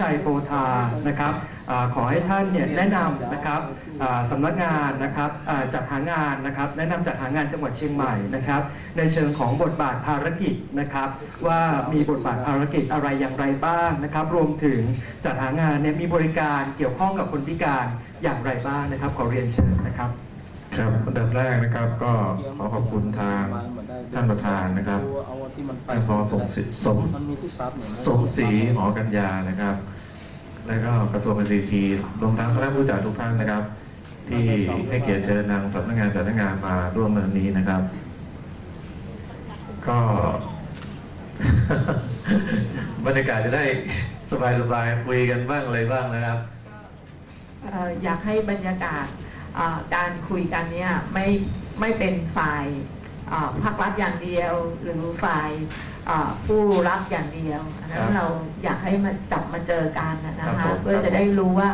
ชัยโพธานะครับอขอให้ท่านเนี่ยแนะนำนะครับสำนักงานนะครับจัดหางานนะครับ แนะนำจัดหางานจังหวัดเชียงใหม่นะครับ ในเชิงของบทบาทภารกิจนะครับ ว่ามีบทบาทภารกิจอะไรอย่างไรบ้างนะครับ รวมถึงจัดหางานเนี่ยมีบริการเกี่ยวข้องกับคนพิการอย่างไรบ้างนะครับ ขอเรียนเชิญนะครับครับอันดับแรกนะครับก็ขอขอบคุณทางท่านประธานนะครับ ที่มันไปท่านพอสมศรีสมสมศรีหอกัญญานะครับ และก็กระทรวงเกษตรทีรวมทั้งคณะผู้จัดทุกท่านนะครับ ที่ให้เกียรติเชิญนางสำนักงานจัดงานมาร่วมในนนี้นะครับ ก็บรรยากาศจะได้สบายๆคุยกันบ้างอะไรบ้างนะครับอยากให้บรรยากาศการคุยกันเนี่ยไม่ไม่เป็นฝ่าย ภาครัฐอย่างเดียว หรือฝ่ายอ่าผู้รับอย่างเดียวอันนั้ครันบเราอยากให้มันจับมาเจอกันนะครัคะบผมเพื่อจะได้รู้ว่า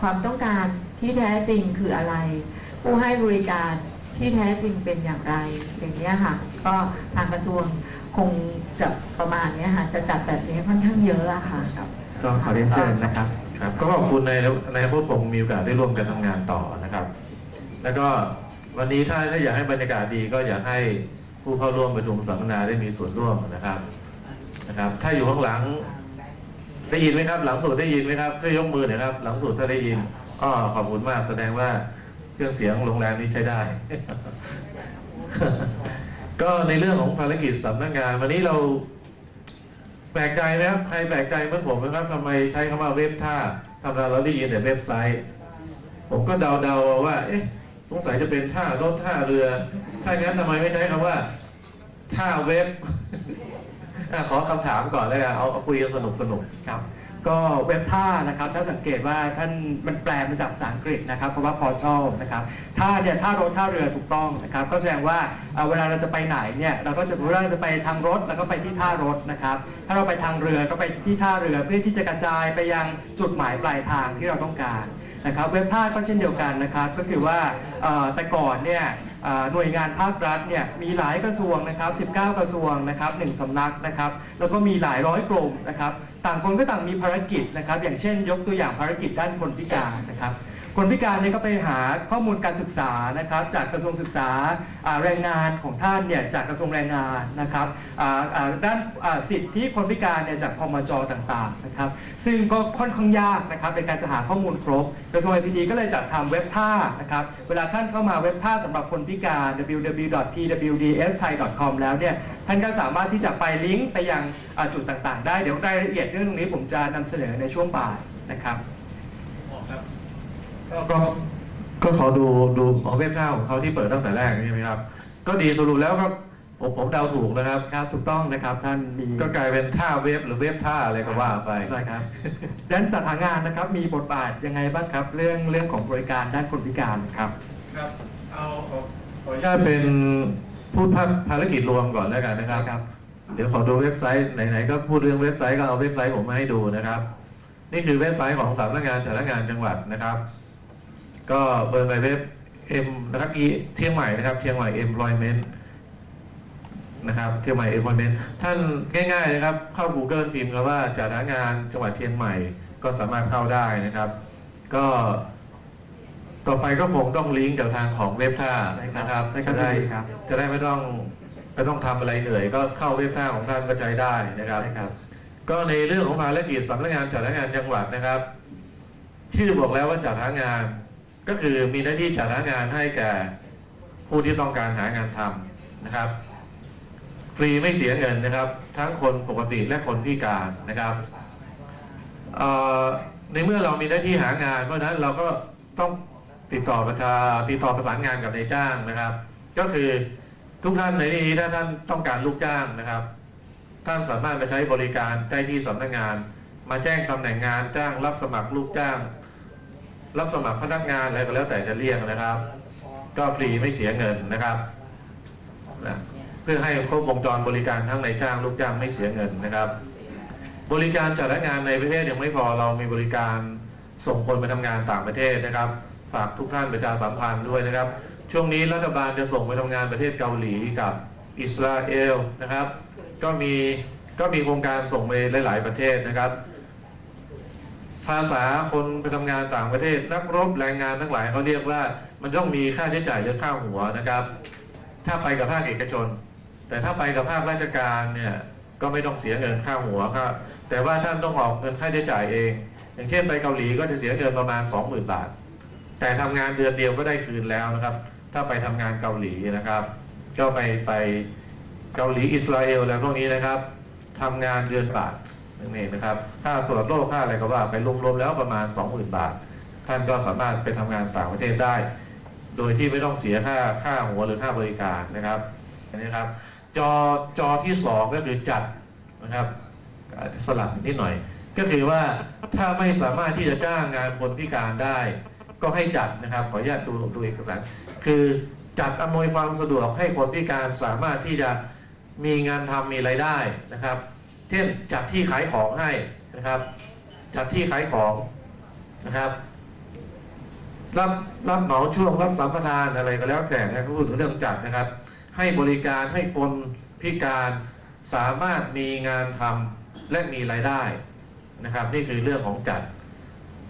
ความต้องการที่แท้จริงคืออะไร ผู้ให้บริการที่แท้จริงเป็นอย่างไรอย่างนี้ยค่ะ ก็ทางกระทรวงคงจะประมาณเนี้ยค่ะจะจัดแบบนี้ค่อนข้างเยอะอะค่ะก็ขอเรียนเชิญนะครับครับ ก็ขอบคุณในในโคตรคงมีโอกาสได้ร่วมกันทำงานต่อนะครับ แล้วก็ วันนี้ถ้าถ้าอยากให้บรรยากาศดีก็อยากให้ผู้เข้าร่วมประชุมสัมมนาได้มีส่วนร่วมนะครับนะครับ ถ้าอยู่ข้างหลัง ได้ยินไหมครับ หลังสุดได้ยินไหมครับช่วยยกมือหน่อยครับ หลังสุดถ้าได้ยินอ๋อขอบคุณมากแสดงว่าเครื่องเสียงโรงแรมนี้ใช้ได้ ก็ในเรื่องของภารกิจสำนักงาน วันนี้เราแปลกใจไหมครับใครแปลกใจเมื่อผมไหมครับทำไมใช้คำว่าเว็บท่าทำไมเราได้ยินแต่เว็บไซต์ ผมก็เดาๆว่า เอ๊ะ สงสัยจะเป็นท่ารถท่าเรือ ถ้างั้นทำไมไม่ใช้คำว่า ท่าเว็บ อะขอคำถามก่อนเลยอะเอาเอาคุยกันสนุกสนุกครับก็เว็บท่านะครับถ้าสังเกตว่าท่านมันแปลมาจากภาษาอังกฤษนะครับเพราะว่า portal นะครับท่าเนี่ยท่ารถท่าเรือถูกต้องนะครับก็แสดงว่าเอ่อเวลาเราจะไปไหนเนี่ยเราก็จะรู้ว่าเราจะไปทางรถแล้วก็ไปที่ท่ารถนะครับถ้าเราไปทางเรือก็ไปที่ท่าเรือเพื่อที่จะกระจายไปยังจุดหมายปลายทางที่เราต้องการ นะครับเว็บท่าก็เช่นเดียวกันนะครับก็คือว่าแต่ก่อนเนี่ยหน่วยงานภาครัฐเนี่ยมีหลายกระทรวงนะครับ 19 กระทรวงนะครับหนึ่งสำนักนะครับแล้วก็มีหลายร้อยกลุ่มนะครับต่างคนก็ต่างมีภารกิจนะครับอย่างเช่น ยกตัวอย่างภารกิจด้านคนพิการนะครับ คนพิการเนี่ยก็ไปหาข้อมูลการศึกษานะครับ จากกระทรวงศึกษาแรงงานของท่านเนี่ยจากกระทรวงแรงงานนะครับด้านสิทธิคนพิการเนี่ยจากพมจต่างๆนะครับซึ่งก็ค่อนข้างยากนะครับในการจะหาข้อมูลครบกระทรวง ICT ก็เลยจัดทำเว็บท่านะครับเวลาท่านเข้ามาเว็บท่าสำหรับคนพิการ www.pwdsthai.com แล้วเนี่ยท่านก็สามารถที่จะไปลิงก์ไปยังจุดต่างๆ ได้เดี๋ยวรายละเอียดเรื่องตรงนี้ผมจะนำเสนอในช่วงบ่ายนะครับ ก็ก็ก็ขอดูดูของเว็บท่าของเขาที่เปิดตั้งแต่แรกใช่ไหมครับ ก็ดีสรุปแล้วก็ผมผมเดาถูกนะครับครับถูกต้องนะครับท่านมีก็กลายเป็นท่าเว็บหรือเว็บท่าอะไรก็ว่าไปนะครับด้านจัดหางานนะครับมีบทบาทยังไงบ้างครับ เรื่องเรื่องของบริการด้านคนพิการครับครับเอาขอขออนุญาตเป็นพูดภาพภารกิจรวมก่อนแล้วกันนะครับครับ เดี๋ยวขอดูเว็บไซต์ไหนๆก็พูดเรื่องเว็บไซต์ก็เอาเว็บไซต์ผมมาให้ดูนะครับ นี่คือเว็บไซต์ของสำนักงานจัดงานจังหวัดนะครับ ก็เบอร์ไปเว็บ M นะครับอีเชียงใหม่นะครับเชียงใหม่ Employment นะครับเชียงใหม่ Employment ท่านง่าย ๆ นะครับ เข้า Google พิมพ์คำว่าจัดงานจังหวัดเชียงใหม่ก็สามารถเข้าได้นะครับ ก็ต่อไปก็คงต้องลิงก์กับทางของเว็บท่าใช่ครับนะครับใช่ครับจะได้ดีครับจะได้ไม่ต้องไม่ต้องทำอะไรเหนื่อย ก็เข้าเว็บท่าของท่านก็ใช้ได้นะครับใช่ครับ ก็ในเรื่องของภารกิจสำนักงานจัดหางานจังหวัดนะครับ ชื่อบอกแล้วว่าจัดหางาน ก็คือมีหน้าที่จัดหางานให้แก่ผู้ที่ต้องการหางานทำนะครับ ฟรีไม่เสียเงินนะครับ ทั้งคนปกติและคนพิการนะครับในเมื่อเรามีหน้าที่หางาน เพราะนั้นเราก็ต้องติดต่อประชาติดต่อประสานงานกับนายจ้างนะครับ ก็คือทุกท่านในที่นี้ถ้าท่านต้องการลูกจ้างนะครับ ท่านสามารถมาใช้บริการได้ที่สำนักงาน มาแจ้งตำแหน่งงานจ้างรับสมัครลูกจ้าง รับสมัครพนักงานอะไรก็แล้วแต่จะเรียกนะครับ ก็ฟรีไม่เสียเงินนะครับนะเพื่อให้ครบวงจรบริการทั้งในจ้างลูกจ้างไม่เสียเงินนะครับ บริการจัดงานในประเทศยังไม่พอเรามีบริการส่งคนไปทำงานต่างประเทศนะครับ ฝากทุกท่านประชาสัมพันธ์ด้วยนะครับ ช่วงนี้รัฐบาลจะส่งไปทำงานประเทศเกาหลีกับอิสราเอลนะครับ ก็มีก็มีโครงการส่งไปหลาย ๆ ประเทศนะครับ ภาษาคนไปทำงานต่างประเทศ นักรบแรงงานทั้งหลายเขาเรียกว่า มันต้องมีค่าใช้จ่ายเรื่องค่าหัวนะครับ ถ้าไปกับภาคเอกชน แต่ถ้าไปกับภาคราชการเนี่ยก็ไม่ต้องเสียเงินค่าหัวครับแต่ว่าท่านต้องออกเงินค่าใช้จ่ายเอง อย่างเช่นไปเกาหลีก็จะเสียเงินประมาณ 20,000 บาท แต่ทำงานเดือนเดียวก็ได้คืนแล้วนะครับ ถ้าไปทำงานเกาหลีนะครับ ก็ไปไปเกาหลีอิสราเอลอะไรพวกนี้นะครับทำงานเดือนบาท นั่นเองนะครับ ค่าตรวจโรคค่าอะไรก็ว่าไปรวมๆแล้วประมาณ 20,000 บาท ท่านก็สามารถไปทำงานต่างประเทศได้ โดยที่ไม่ต้องเสียค่าค่าหัวหรือค่าบริการนะครับอันนี้ครับ จอจอที่สองก็คือจัดนะครับสลับนิดหน่อย ก็คือว่าถ้าไม่สามารถที่จะจ้างงานคนพิการได้ ก็ให้จัดนะครับ ขออนุญาตดูดูเอกสารคือจัดอำนวยความสะดวกให้คนพิการสามารถที่จะมีงานทำมีรายได้นะครับ เช่นจัดที่ขายของให้นะครับ จัดที่ขายของนะครับรับรับเหมาช่วงรับสัมปทานอะไรก็แล้วแต่นะครับพูดถึงเรื่องจัดนะครับ ให้บริการให้คนพิการสามารถมีงานทำและมีรายได้นะครับ นี่คือเรื่องของจัด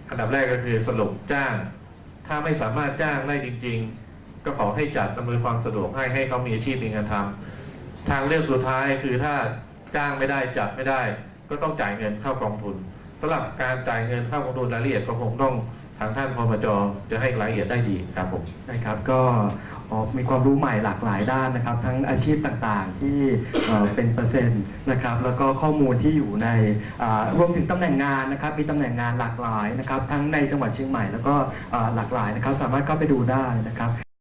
อันดับแรกก็คือสรุปจ้าง ถ้าไม่สามารถจ้างได้จริง ๆ ก็ขอให้จัดอำนวยความสะดวกให้ให้เขามีอาชีพมีงานทำทางเลือกสุดท้ายคือถ้า จ้างไม่ได้จัดไม่ได้ ก็ต้องจ่ายเงินเข้ากองทุนสำหรับการจ่ายเงินเข้ากองทุนรายละเอียดก็คงต้องทางท่านพมจจะให้รายละเอียดได้ดีครับผมนะครับก็มีความรู้ใหม่หลากหลายด้านนะครับ ทั้งอาชีพต่างๆที่เป็นเปอร์เซ็นต์นะครับ แล้วก็ข้อมูลที่อยู่ในรวมถึงตำแหน่งงานนะครับ มีตำแหน่งงานหลากหลายนะครับ ทั้งในจังหวัดเชียงใหม่แล้วก็หลากหลายนะครับ สามารถเข้าไปดูได้นะครับ